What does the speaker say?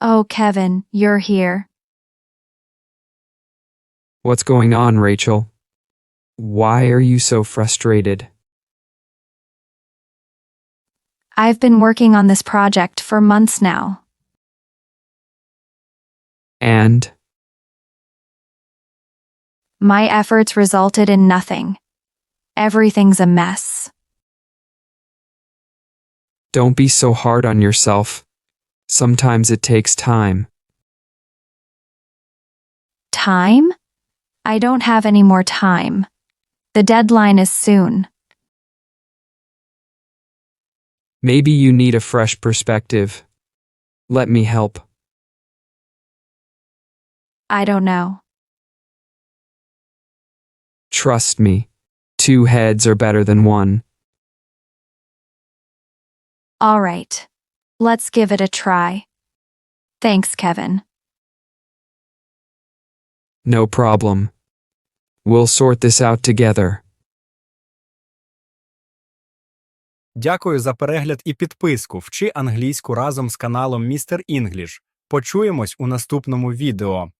Oh, Kevin, you're here. What's going on, Rachel? Why are you so frustrated? I've been working on this project for months now. And My efforts resulted in nothing. Everything's a mess. don't be so hard on yourself. Sometimes it takes time. Time? I don't have any more time. The deadline is soon. Maybe you need a fresh perspective. Let me help. I don't know. Trust me. Two heads are better than one. All right. Let's give it a try. Thanks, Kevin. No problem. We'll sort this out together. Дякую за перегляд і підписку. Вчи англійську разом з каналом Містер Інгліш. Почуємось у наступному відео.